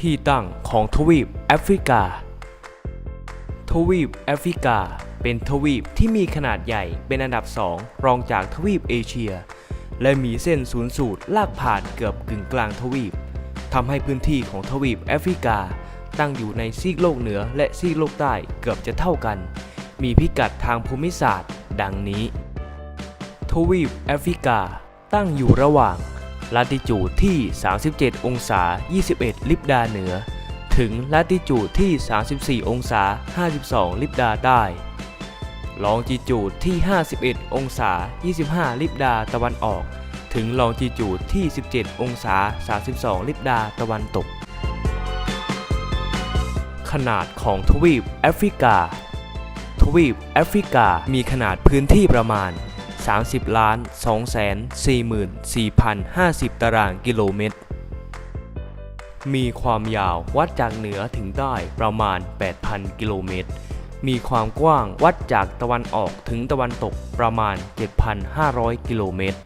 ที่ตั้งของทวีปแอฟริกา ทวีปแอฟริกา เป็นทวีปที่มีขนาดใหญ่เป็นอันดับสองรองจากทวีปเอเชีย และมีเส้นศูนย์สูตรลากผ่านเกือบกึ่งกลางทวีปทำให้พื้นที่ของทวีปแอฟริกา ตั้งอยู่ในซีกโลกเหนือและซีกโลกใต้เกือบจะเท่ากัน มีพิกัดทางภูมิศาสตร์ ดังนี้ ทวีปแอฟริกา ตั้งอยู่ระหว่าง ลาติจูดที่ 37 องศา 21 ลิบดาเหนือ ถึงลาติจูดที่ 34 องศา 52 ลิบดาใต้ ลองจิจูดที่ 51 องศา 25 ลิบดาตะวันออก ถึงลองจิจูดที่ 17 องศา 32 ลิบดาตะวันตก ขนาดของทวีปแอฟริกา ทวีปแอฟริกามีขนาดพื้นที่ประมาณ 30 ล้าน2แสน44,050 ตารางกิโลเมตร มีความยาววัดจากเหนือถึงใต้ประมาณ 8,000 กิโลเมตร มีความกว้างวัดจากตะวันออกถึงตะวันตกประมาณ 7,500 กิโลเมตร